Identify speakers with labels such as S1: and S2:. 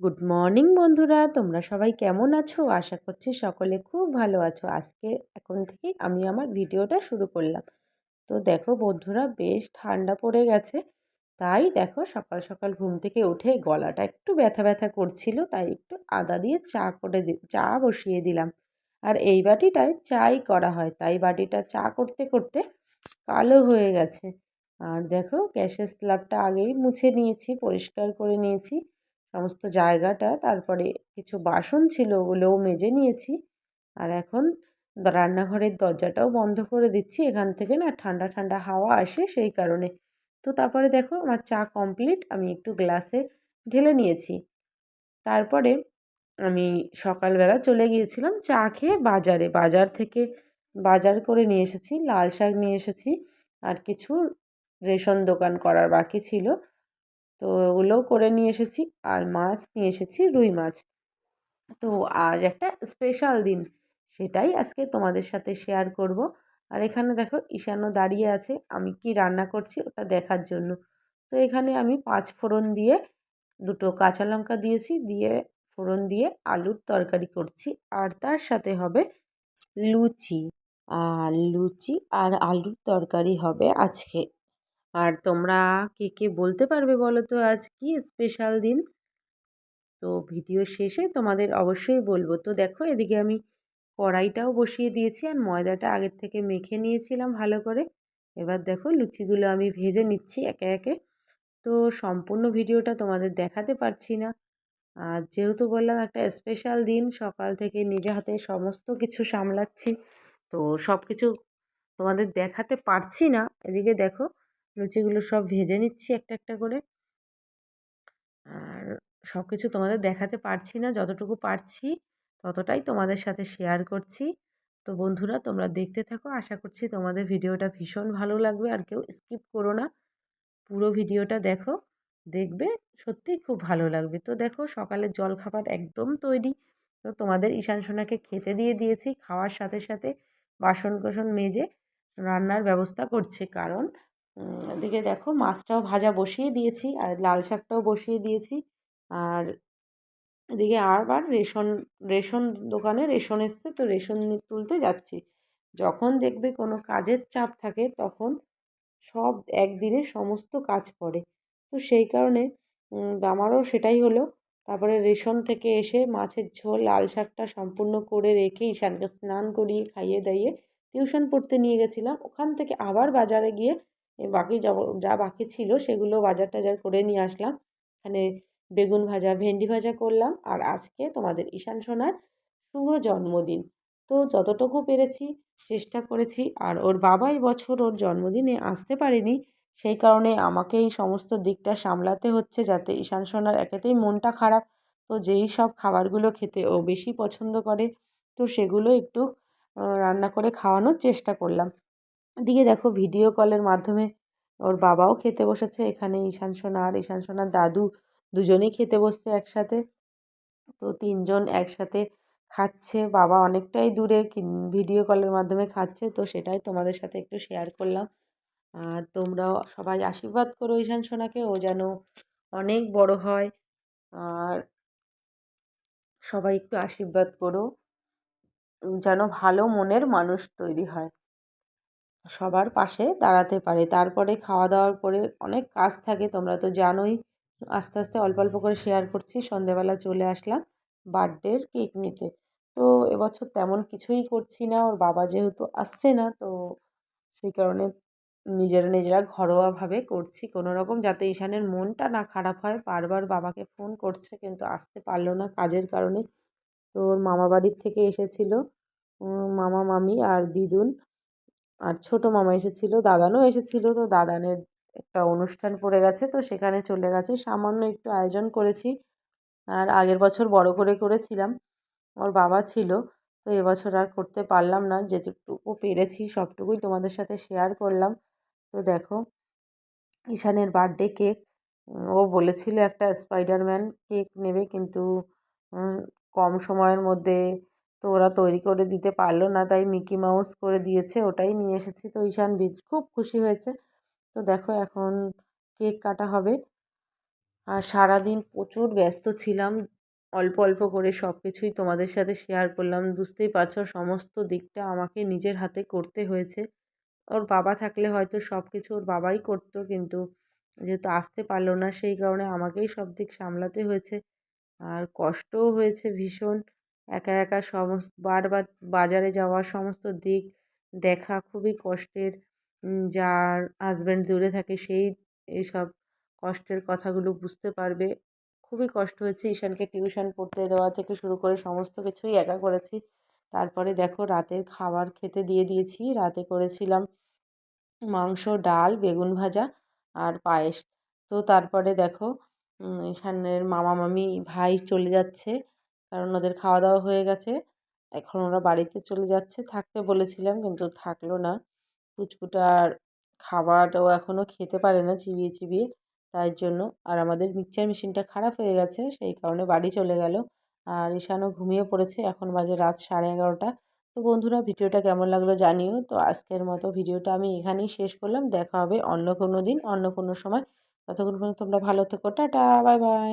S1: Good morning বন্ধুরা। তোমরা সবাই কেমন আছো? আশা করছি সকলে খুব ভালো আছো। আজকে এখন থেকেই আমি আমার ভিডিওটা শুরু করলাম। তো দেখো বন্ধুরা, বেশ ঠান্ডা পড়ে গেছে। তাই দেখো সকাল সকাল ঘুম থেকে উঠে গলাটা একটু ব্যথা ব্যথা করছিল, তাই একটু আদা দিয়ে চা করে চা বসিয়ে দিলাম। আর এই বাটিটায় চাই করা হয়। তাই বাটিটা চা করতে করতে কালো হয়ে গেছে। আর দেখো গ্যাসের স্ল্যাবটা আগেই মুছে নিয়েছি, পরিষ্কার করে নিয়েছি। সমস্ত জায়গাটা, তারপরে কিছু বাসন ছিল ওগুলোও মেজে নিয়েছি। আর এখন রান্নাঘরের দরজাটাও বন্ধ করে দিচ্ছি। এখান থেকে না ঠান্ডা ঠান্ডা হাওয়া আসে সেই কারণে। তো তারপরে দেখো আমার চা কমপ্লিট, আমি একটু গ্লাসে ঢেলে নিয়েছি। তারপরে আমি সকালবেলা চলে গিয়েছিলাম চা খেয়ে বাজারে। বাজার থেকে বাজার করে নিয়ে এসেছি, লাল শাক নিয়ে এসেছি। আর কিছু রেশন দোকান করার বাকি ছিল। তো ওগুলোও করে নিয়ে এসেছি। আর মাছ নিয়ে এসেছি, রুই মাছ। তো আজ একটা স্পেশাল দিন, সেটাই আজকে তোমাদের সাথে শেয়ার করব। আর এখানে দেখো ঈশানও দাঁড়িয়ে আছে, আমি কি রান্না করছি ওটা দেখার জন্য। তো এখানে আমি পাঁচ ফোড়ন দিয়ে দুটো কাঁচা লঙ্কা দিয়েছি, দিয়ে ফোড়ন দিয়ে আলুর তরকারি করছি। আর তার সাথে হবে লুচি। আর লুচি আর আলুর তরকারি হবে আজকে। আর তোমরা কে কে বলতে পারবে বলো তো আজ? কি স্পেশাল দিন? তো ভিডিও শেষে তোমাদের অবশ্যই বলব। তো দেখো, এদিকে আমি কড়াইটাও বসিয়ে দিয়েছি আর ময়দাটা আগের থেকে মেখে নিয়েছিলাম ভালো করে। এবার দেখো, লুচিগুলো আমি ভেজে নিচ্ছি একে একে। তো সম্পূর্ণ ভিডিওটা তোমাদের দেখাতে পারছি না। আর যেহেতু বললাম একটা স্পেশাল দিন, সকাল থেকে নিজে হাতে সমস্ত কিছু সামলাচ্ছি, তো সব কিছু তোমাদের দেখাতে পারছি না। এদিকে দেখো লুচিগুলো সব ভেজে নিচ্ছি একটা একটা করে। আর সব কিছু তোমাদের দেখাতে পারছি না, যতটুকু পারছি ততটাই তোমাদের সাথে শেয়ার করছি। তো বন্ধুরা, তোমরা দেখতে থাকো। আশা করছি তোমাদের ভিডিওটা ভীষণ ভালো লাগবে। আর কেউ স্কিপ করো না। পুরো ভিডিওটা দেখো, দেখবে সত্যিই খুব ভালো লাগবে। তো দেখো, সকালের জলখাবার একদম তৈরি। তো তোমাদের ঈশান সোনাকে খেতে দিয়ে দিয়েছি। খাওয়ার সাথে সাথে বাসন কোসন মেজে রান্নার ব্যবস্থা করছে। কারণ এদিকে দেখো মাছটাও ভাজা বসিয়ে দিয়েছি আর লাল শাকটাও বসিয়ে দিয়েছি। আর এদিকে আবার রেশন রেশন দোকানে রেশন এসছে তো রেশন তুলতে যাচ্ছি। যখন দেখবে কোনো কাজের চাপ থাকে তখন সব একদিনে সমস্ত কাজ পড়ে। তো সেই কারণে আমারও সেটাই হলো। তারপরে রেশন থেকে এসে মাছের ঝোল, লাল শাকটা সম্পূর্ণ করে রেখে ঈশানকে স্নান করিয়ে খাইয়ে দাইয়ে টিউশন পড়তে নিয়ে গেছিলাম। ওখান থেকে আবার বাজারে গিয়ে বাকি যা বাকি ছিল সেগুলো বাজার টাজার করে নিয়ে আসলাম। এখানে বেগুন ভাজা, ভেন্ডি ভাজা করলাম। আর আজকে তোমাদের ঈশান সোনার শুভ জন্মদিন। তো যতটুকু পেরেছি, চেষ্টা করেছি। আর ওর বাবা বছর ওর জন্মদিনে আসতে পারেনি। সেই কারণে আমাকে এই সমস্ত দিকটা সামলাতে হচ্ছে যাতে ঈশান সোনার একেতেই মনটা খারাপ। তো যেই সব খাবারগুলো খেতে ও বেশি পছন্দ করে, তো সেগুলো একটু রান্না করে খাওয়ানোর চেষ্টা করলাম। এদিকে দেখো ভিডিও কলের মাধ্যমে ওর বাবাও খেতে বসেছে। এখানে ঈশান সোনা আর ঈশান সোনার দাদু দুজনেই খেতে বসছে একসাথে। তো তিনজন একসাথে খাচ্ছে। বাবা অনেকটাই দূরে ভিডিও কলের মাধ্যমে খাচ্ছে। তো সেটাই তোমাদের সাথে একটু শেয়ার করলাম। আর তোমরাও সবাই আশীর্বাদ করো ঈশান সোনাকে, ও যেন অনেক বড় হয়। আর সবাই একটু আশীর্বাদ করো। যেন ভালো মনের মানুষ তৈরি হয়। সবার পাশে দাঁড়াতে পারে। তারপরে খাওয়া দাওয়ার পরে অনেক কাজ থাকে, তোমরা তো জানোই। আস্তে আস্তে অল্প অল্প করে শেয়ার করছি, সন্ধেবেলা চলে আসলাম বার্থডের কেক নিতে। তো এবছর তেমন কিছুই করছি না, ওর বাবা যেহেতু আসছে না, তো সেই কারণে নিজেরা নিজেরা ঘরোয়াভাবে করছি। কোনো রকম যাতে ঈশানের মনটা না খারাপ হয়, বারবার বাবাকে ফোন করছে, কিন্তু আসতে পারল না কাজের কারণে। তো ওর মামা বাড়ির থেকে এসেছিল মামা, মামি আর দিদুন। আর ছোটো মামা এসেছিল, দাদানও এসেছিল, তো দাদানের একটা অনুষ্ঠান পড়ে গেছে, তো সেখানে চলে গেছে। সামান্য একটু আয়োজন করেছি, আর আগের বছর বড় করে করেছিলাম, ওর বাবা ছিল, তো এবছর আর করতে পারলাম না, যেটুকু পেরেছি সবটুকুই তোমাদের সাথে শেয়ার করলাম। তো দেখো, ঈশানের বার্থডে কেক ও বলেছিল একটা স্পাইডারম্যান কেক নেবে, কিন্তু কম সময়ের মধ্যে তো ওরা তৈরি করে দিতে পারল না, তাই মিকি মাউস করে দিয়েছে, ওটাই নিয়ে এসেছি। তো ঈশান খুব খুশি হয়েছে। তো দেখো এখন কেক কাটা হবে। আর সারাদিন প্রচুর ব্যস্ত ছিলাম, অল্প অল্প করে সব কিছুই তোমাদের সাথে শেয়ার করলাম। বুঝতেই পারছ, সমস্ত দিকটা আমাকে নিজের হাতে করতে হয়েছে। ওর বাবা থাকলে হয়তো সব কিছু ওর বাবাই করতো, কিন্তু যেহেতু আসতে পারল না, সেই কারণে আমাকেই সব দিক সামলাতে হয়েছে। আর কষ্টও হয়েছে ভীষণ। একা একা সমস্ত বারবার বাজারে যাওয়ার সমস্ত দিক দেখা খুবই কষ্টের। যার হাজব্যান্ড দূরে থাকে সেই এইসব কষ্টের কথাগুলো বুঝতে পারবে। খুবই কষ্ট হয়েছে ঈশানকে টিউশন পড়তে দেওয়া থেকে শুরু করে সমস্ত কিছুই একা করেছি। তারপরে দেখো রাতের খাবার খেতে দিয়ে দিয়েছি। রাতে করেছিলাম মাংস, ডাল, বেগুন ভাজা আর পায়েস। তো তারপরে দেখো ঈশানের মামা মামি ভাই চলে যাচ্ছে। কারণ ওদের খাওয়া দাওয়া হয়ে গেছে। এখন ওরা বাড়িতে চলে যাচ্ছে। থাকতে বলেছিলাম কিন্তু থাকল না। পুচকুটার খাবারও এখনও খেতে পারে না চিবিয়ে চিবিয়ে। তাই জন্য আর আমাদের মিক্সচার মেশিনটা খারাপ হয়ে গেছে, সেই কারণে বাড়ি চলে গেল। আর ঈশানও ঘুমিয়ে পড়েছে। এখন বাজে রাত সাড়ে এগারোটা। তো বন্ধুরা, ভিডিওটা কেমন লাগল জানিও। তো আজকের মতো ভিডিওটা আমি এখানেই শেষ করলাম। দেখা হবে অন্য কোনো দিন, অন্য কোনো সময়। ততক্ষণ পর্যন্ত তোমরা ভালো থেকো। Tata, bye bye.